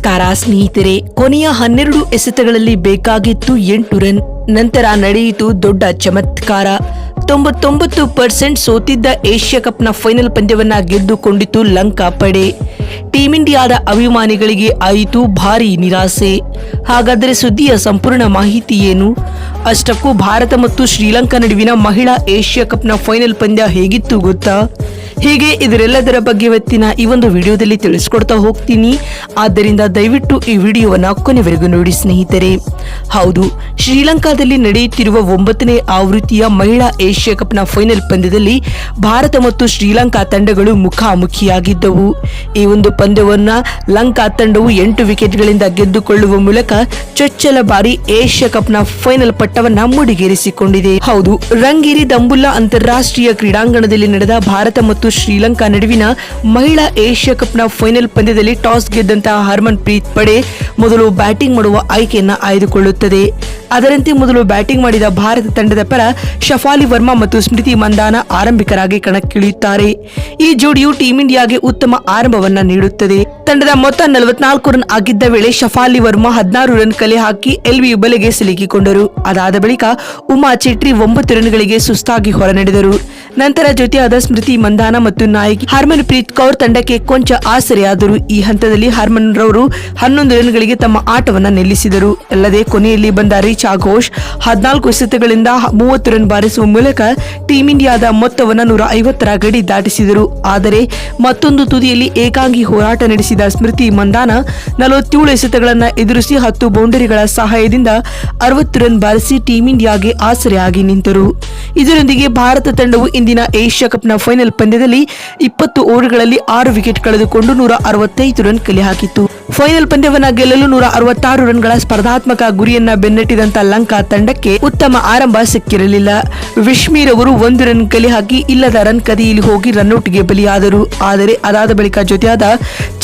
ನಮಸ್ಕಾರ, ಸ್ನೇಹಿತರೆ. ಕೊನೆಯ ಹನ್ನೆರಡು ಎಸೆತಗಳಲ್ಲಿ ಬೇಕಾಗಿತ್ತು ಎಂಟು ರನ್. ನಂತರ ನಡೆಯಿತು ದೊಡ್ಡ ಚಮತ್ಕಾರ. ತೊಂಬತ್ತೊಂಬತ್ತು ಪರ್ಸೆಂಟ್ ಸೋತಿದ್ದ ಏಷ್ಯಾ ಕಪ್ನ ಫೈನಲ್ ಪಂದ್ಯವನ್ನ ಗೆದ್ದುಕೊಂಡಿತು ಲಂಕಾ ಪಡೆ. ಟೀಂ ಇಂಡಿಯಾದ ಅಭಿಮಾನಿಗಳಿಗೆ ಆಯಿತು ಭಾರಿ ನಿರಾಸೆ. ಹಾಗಾದರೆ ಸುದ್ದಿಯ ಸಂಪೂರ್ಣ ಮಾಹಿತಿ ಏನು? ಅಷ್ಟಕ್ಕೂ ಭಾರತ ಮತ್ತು ಶ್ರೀಲಂಕಾ ನಡುವಿನ ಮಹಿಳಾ ಏಷ್ಯಾ ಕಪ್ನ ಫೈನಲ್ ಪಂದ್ಯ ಹೇಗಿತ್ತು ಗೊತ್ತಾ? ಹೀಗೆ ಇದರೆಲ್ಲದರ ಬಗ್ಗೆ ಇವತ್ತಿನ ಈ ಒಂದು ವಿಡಿಯೋದಲ್ಲಿ ತಿಳಿಸ್ಕೊಡ್ತಾ ಹೋಗ್ತೀನಿ. ಆದ್ದರಿಂದ ದಯವಿಟ್ಟು ಈ ವಿಡಿಯೋವನ್ನ ಕೊನೆವರೆಗೂ ನೋಡಿ ಸ್ನೇಹಿತರೆ. ಹೌದು, ಶ್ರೀಲಂಕಾದಲ್ಲಿ ನಡೆಯುತ್ತಿರುವ ಒಂಬತ್ತನೇ ಆವೃತ್ತಿಯ ಮಹಿಳಾ ಏಷ್ಯಾ ಕಪ್ನ ಫೈನಲ್ ಪಂದ್ಯದಲ್ಲಿ ಭಾರತ ಮತ್ತು ಶ್ರೀಲಂಕಾ ತಂಡಗಳು ಮುಖಾಮುಖಿಯಾಗಿದ್ದವು. ಈ ಒಂದು ಪಂದ್ಯವನ್ನು ಲಂಕಾ ತಂಡವು ಎಂಟು ವಿಕೆಟ್ಗಳಿಂದ ಗೆದ್ದುಕೊಳ್ಳುವ ಮೂಲಕ ಚೊಚ್ಚಲ ಬಾರಿ ಏಷ್ಯಾ ಕಪ್ನ ಫೈನಲ್ ಪಟ್ಟವನ್ನ ಮುಡಿಗೇರಿಸಿಕೊಂಡಿದೆ. ಹೌದು, ರಂಗೇರಿ ದಂಬುಲ್ಲಾ ಅಂತಾರಾಷ್ಟ್ರೀಯ ಕ್ರೀಡಾಂಗಣದಲ್ಲಿ ನಡೆದ ಭಾರತ ಮತ್ತು ಶ್ರೀಲಂಕಾ ನಡುವಿನ ಮಹಿಳಾ ಏಷ್ಯಾ ಕಪ್ನ ಫೈನಲ್ ಪಂದ್ಯದಲ್ಲಿ ಟಾಸ್ ಗೆದ್ದಂತಹ ಹರ್ಮನ್ ಪ್ರೀತ್ ಪಡೆ ಮೊದಲು ಬ್ಯಾಟಿಂಗ್ ಮಾಡುವ ಆಯ್ಕೆಯನ್ನು ಆಯ್ದುಕೊಳ್ಳುತ್ತದೆ. ಅದರಂತೆ ಮೊದಲು ಬ್ಯಾಟಿಂಗ್ ಮಾಡಿದ ಭಾರತ ತಂಡದ ಪರ ಶಫಾಲಿ ವರ್ಮಾ ಮತ್ತು ಸ್ಮೃತಿ ಮಂದಾನ ಆರಂಭಿಕರಾಗಿ ಕಣಕ್ಕಿಳಿಯುತ್ತಾರೆ. ಈ ಜೋಡಿಯು ಟೀಂ ಇಂಡಿಯಾಗೆ ಉತ್ತಮ ಆರಂಭವನ್ನ ನೀಡುತ್ತದೆ. ತಂಡದ ಮೊತ್ತ ನಲವತ್ನಾಲ್ಕು ರನ್ ಆಗಿದ್ದ ವೇಳೆ ಶಫಾಲಿ ವರ್ಮಾ ಹದಿನಾರು ರನ್ ಕಲೆ ಹಾಕಿ ಎಲ್ವಿ ಬಲೆಗೆ ಸಿಲುಕಿಕೊಂಡರು. ಅದಾದ ಬಳಿಕ ಉಮಾ ಚೆಟ್ರಿ ಒಂಬತ್ತು ರನ್ಗಳಿಗೆ ಸುಸ್ತಾಗಿ ಹೊರನಡೆದರು. ನಂತರ ಜೊತೆಯಾದ ಸ್ಮೃತಿ ಮಂದಾನ ಮತ್ತು ನಾಯಕಿ ಹರ್ಮನ್ ಪ್ರೀತ್ ಕೌರ್ ತಂಡಕ್ಕೆ ಕೊಂಚ ಆಸರೆಯಾದರು. ಈ ಹಂತದಲ್ಲಿ ಹರ್ಮನ್ ರವರು ಹನ್ನೊಂದು ರನ್ಗಳಿಗೆ ತಮ್ಮ ಆಟವನ್ನು ನಿಲ್ಲಿಸಿದರು. ಅಲ್ಲದೆ ಕೊನೆಯಲ್ಲಿ ಬಂದ ಘೋಷ್ ಹದಿನಾಲ್ಕು ಎಸೆತಗಳಿಂದ ಮೂವತ್ತು ರನ್ ಬಾರಿಸುವ ಮೂಲಕ ಟೀಂ ಇಂಡಿಯಾದ ಮೊತ್ತವನ್ನು ನೂರ ಐವತ್ತರ ಗಡಿ ದಾಟಿಸಿದರು. ಆದರೆ ಮತ್ತೊಂದು ತುದಿಯಲ್ಲಿ ಏಕಾಂಗಿ ಹೋರಾಟ ನಡೆಸಿದ ಸ್ಮೃತಿ ಮಂದಾನ ನಲವತ್ತೇಳು ಎಸೆತಗಳನ್ನು ಎದುರಿಸಿ ಹತ್ತು ಬೌಂಡರಿಗಳ ಸಹಾಯದಿಂದ ಅರವತ್ತು ರನ್ ಬಾರಿಸಿ ಟೀಂ ಇಂಡಿಯಾಗೆ ಆಸರೆಯಾಗಿ ನಿಂತರು. ಇದರೊಂದಿಗೆ ಭಾರತ ತಂಡವು ಇಂದಿನ ಏಷ್ಯಾ ಕಪ್ನ ಫೈನಲ್ ಪಂದ್ಯದಲ್ಲಿ ಇಪ್ಪತ್ತು ಓವರ್ಗಳಲ್ಲಿ ಆರು ವಿಕೆಟ್ ಕಳೆದುಕೊಂಡು ನೂರ ಅರವತ್ತೈದು ರನ್ ಕಲೆ ಹಾಕಿತ್ತು. ಫೈನಲ್ ಪಂದ್ಯವನ್ನ ಗೆಲ್ಲಲು ನೂರ ಅರವತ್ತಾರು ರನ್ಗಳ ಸ್ಪರ್ಧಾತ್ಮಕ ಗುರಿಯನ್ನ ಬೆನ್ನಟ್ಟಿದಂತ ಲಂಕಾ ತಂಡಕ್ಕೆ ಉತ್ತಮ ಆರಂಭ ಸಿಕ್ಕಿರಲಿಲ್ಲ. ವಿಶ್ಮೀರ್ ಅವರು ಒಂದು ರನ್ ಕಲೆ ಹಾಕಿ ಇಲ್ಲದ ರನ್ ಕದಿಯಲ್ಲಿ ಹೋಗಿ ರನ್ಔಟ್ಗೆ ಬಲಿಯಾದರು. ಆದರೆ ಅದಾದ ಬಳಿಕ ಜೊತೆಯಾದ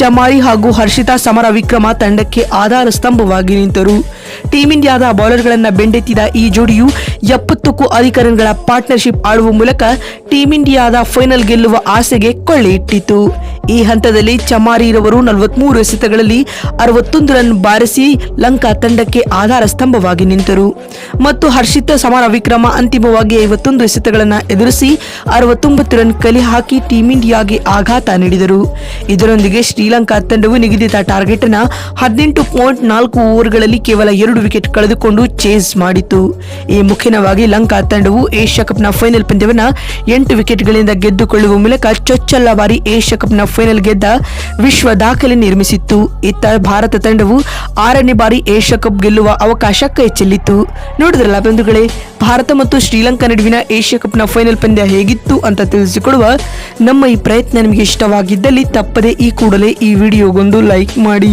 ಚಮಾರಿ ಹಾಗೂ ಹರ್ಷಿತಾ ಸಮರ ವಿಕ್ರಮ ತಂಡಕ್ಕೆ ಆಧಾರ ಸ್ತಂಭವಾಗಿ ನಿಂತರು. ಟೀಂ ಇಂಡಿಯಾದ ಬೌಲರ್ಗಳನ್ನು ಬೆಂಡೆತ್ತಿದ ಈ ಜೋಡಿಯು ಎಪ್ಪತ್ತಕ್ಕೂ ಅಧಿಕ ರನ್ಗಳ ಪಾರ್ಟ್ನರ್ಶಿಪ್ ಆಡುವ ಮೂಲಕ ಟೀಂ ಇಂಡಿಯಾದ ಫೈನಲ್ ಗೆಲ್ಲುವ ಆಸೆಗೆ ಕೊಳ್ಳೆ ಇಟ್ಟಿತು ಈ ಹಂತದಲ್ಲಿ ಚಮಾರಿರವರು ನಲವತ್ಮೂರು ಎಸೆತಗಳಲ್ಲಿ ಅರವತ್ತೊಂದು ರನ್ ಬಾರಿಸಿ ಲಂಕಾ ತಂಡಕ್ಕೆ ಆಧಾರ ಸ್ತಂಭವಾಗಿ ನಿಂತರು. ಮತ್ತು ಹರ್ಷಿತ ಸಮಾನ ವಿಕ್ರಮ ಅಂತಿಮವಾಗಿ ಐವತ್ತೊಂದು ಎಸೆತಗಳನ್ನು ಎದುರಿಸಿ ಅರವತ್ತೊಂಬತ್ತು ರನ್ ಕಲೆ ಹಾಕಿ ಟೀಂ ಇಂಡಿಯಾಗೆ ಆಘಾತ ನೀಡಿದರು. ಇದರೊಂದಿಗೆ ಶ್ರೀಲಂಕಾ ತಂಡವು ನಿಗದಿತ ಟಾರ್ಗೆಟ್ನ ಹದಿನೆಂಟು ಪಾಯಿಂಟ್ ನಾಲ್ಕು ಓವರ್ಗಳಲ್ಲಿ ಕೇವಲ ಎರಡು ವಿಕೆಟ್ ಕಳೆದುಕೊಂಡು ಚೇಸ್ ಮಾಡಿತು. ಈ ಮುಖೇನವಾಗಿ ಲಂಕಾ ತಂಡವು ಏಷ್ಯಾ ಕಪ್ನ ಫೈನಲ್ ಪಂದ್ಯವನ್ನು ಎಂಟು ವಿಕೆಟ್ಗಳಿಂದ ಗೆದ್ದುಕೊಳ್ಳುವ ಮೂಲಕ ಚೊಚ್ಚಲ ಬಾರಿ ಏಷ್ಯಾ ಕಪ್ನ ಫೈನಲ್ ಗೆದ್ದ ವಿಶ್ವ ದಾಖಲೆ ನಿರ್ಮಿಸಿತ್ತು. ಇತ್ತ ಭಾರತ ತಂಡವು ಆರನೇ ಬಾರಿ ಏಷ್ಯಾ ಕಪ್ ಗೆಲ್ಲುವ ಅವಕಾಶ ಕೈ ಚೆಲ್ಲಿತ್ತು. ನೋಡಿದ್ರಲ್ಲ ಬಂಧುಗಳೇ, ಭಾರತ ಮತ್ತು ಶ್ರೀಲಂಕಾ ನಡುವಿನ ಏಷ್ಯಾ ಕಪ್ನ ಫೈನಲ್ ಪಂದ್ಯ ಹೇಗಿತ್ತು ಅಂತ ತಿಳಿಸಿಕೊಡುವ ನಮ್ಮ ಈ ಪ್ರಯತ್ನ ನಿಮಗೆ ಇಷ್ಟವಾಗಿದ್ದಲ್ಲಿ ತಪ್ಪದೆ ಈ ಕೂಡಲೇ ಈ ವಿಡಿಯೋಗೊಂದು ಲೈಕ್ ಮಾಡಿ.